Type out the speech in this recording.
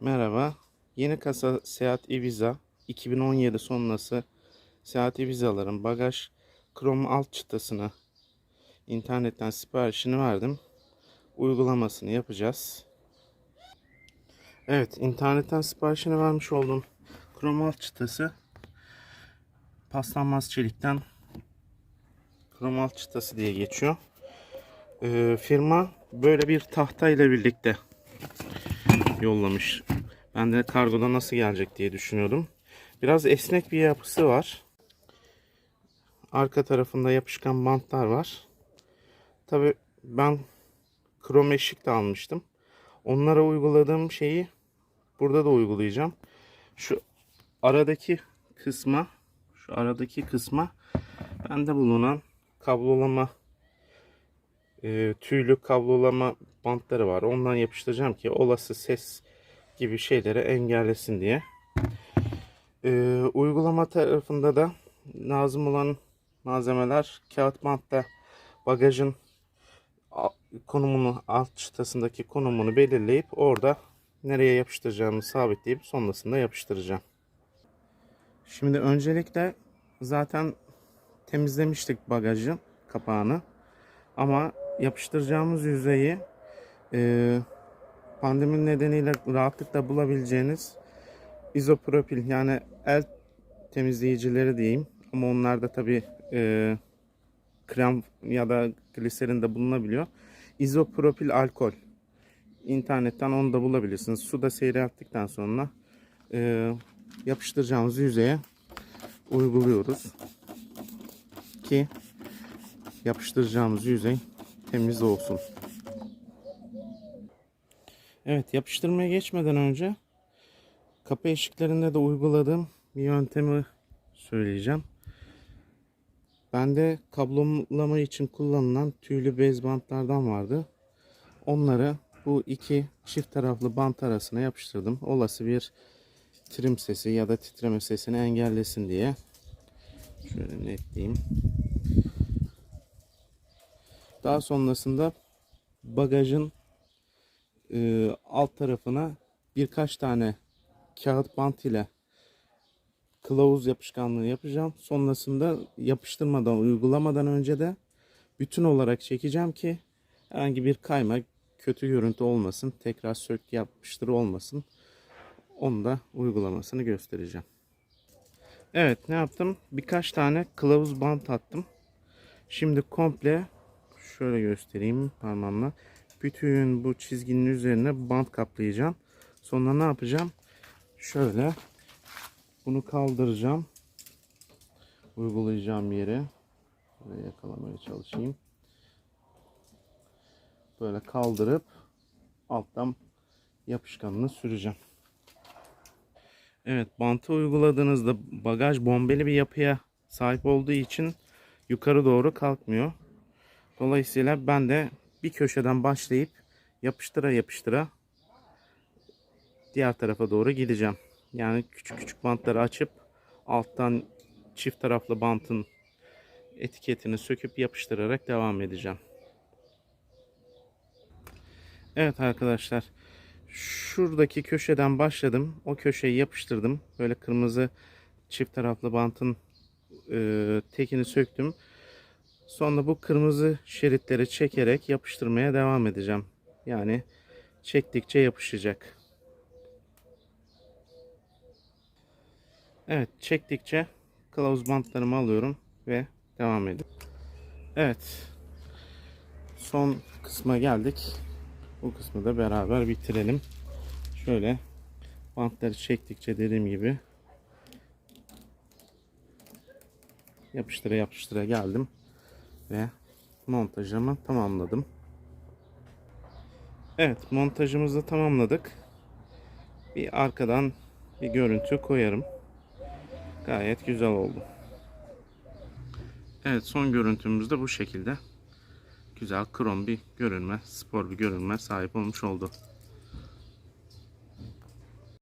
Merhaba. Yeni kasa Seat Ibiza 2017 sonrası Seat Ibiza'ların bagaj krom alt çıtasını internetten siparişini verdim. Uygulamasını yapacağız. Evet, internetten siparişini vermiş olduğum krom alt çıtası paslanmaz çelikten krom alt çıtası diye geçiyor. Ee, firma böyle bir tahta ile birlikte yollamış. Ben de kargoda nasıl gelecek diye düşünüyordum. Biraz esnek bir yapısı var. Arka tarafında yapışkan bantlar var. Tabi ben krom eşik de almıştım. Onlara uyguladığım şeyi burada da uygulayacağım. Şu aradaki kısma şu aradaki kısma bende bulunan kablolama e, tüylü kablolama bantları var. Ondan yapıştıracağım ki olası ses gibi şeyleri engellesin diye. E, uygulama tarafında da lazım olan malzemeler kağıt bantta bagajın konumunu alt çıtasındaki konumunu belirleyip orada nereye yapıştıracağımı sabitleyip sonrasında yapıştıracağım. Şimdi öncelikle zaten temizlemiştik bagajın kapağını. Ama yapıştıracağımız yüzeyi e, pandemi nedeniyle rahatlıkla bulabileceğiniz izopropil yani el temizleyicileri diyeyim. Ama onlar da tabi e, krem ya da gliserin de bulunabiliyor. İzopropil alkol. İnternetten onu da bulabilirsiniz. Suda seyrelttikten sonra e, yapıştıracağımız yüzeye uyguluyoruz. Ki yapıştıracağımız yüzey temiz olsun. Evet yapıştırmaya geçmeden önce kapı eşiklerinde de uyguladığım bir yöntemi söyleyeceğim. Bende kablolama için kullanılan tüylü bez bantlardan vardı. Onları bu iki çift taraflı bant arasına yapıştırdım. Olası bir trim sesi ya da titreme sesini engellesin diye. Şöyle netleyeyim. Daha sonrasında bagajın e, alt tarafına birkaç tane kağıt bant ile kılavuz yapışkanlığı yapacağım. Sonrasında yapıştırmadan, uygulamadan önce de bütün olarak çekeceğim ki herhangi bir kayma, kötü görüntü olmasın. Tekrar sök yapıştır olmasın. Onu da uygulamasını göstereceğim. Evet ne yaptım? Birkaç tane kılavuz bant attım. Şimdi komple şöyle göstereyim parmağımla. Bütün bu çizginin üzerine bant kaplayacağım. Sonra ne yapacağım? Şöyle bunu kaldıracağım. Uygulayacağım yere. Böyle yakalamaya çalışayım. Böyle kaldırıp alttan yapışkanını süreceğim. Evet bantı uyguladığınızda bagaj bombeli bir yapıya sahip olduğu için yukarı doğru kalkmıyor. Dolayısıyla ben de bir köşeden başlayıp yapıştıra yapıştıra diğer tarafa doğru gideceğim. Yani küçük küçük bantları açıp alttan çift taraflı bantın etiketini söküp yapıştırarak devam edeceğim. Evet arkadaşlar. Şuradaki köşeden başladım. O köşeyi yapıştırdım. Böyle kırmızı çift taraflı bantın e, tekini söktüm. Sonra bu kırmızı şeritleri çekerek yapıştırmaya devam edeceğim. Yani çektikçe yapışacak. Evet çektikçe kılavuz bantlarımı alıyorum ve devam ediyorum. Evet son kısma geldik. Bu kısmı da beraber bitirelim. Şöyle bantları çektikçe dediğim gibi yapıştıra yapıştıra geldim ve montajımı tamamladım. Evet montajımızı tamamladık. Bir arkadan bir görüntü koyarım. Gayet güzel oldu. Evet son görüntümüz de bu şekilde. Güzel krom bir görünme, spor bir görünme sahip olmuş oldu.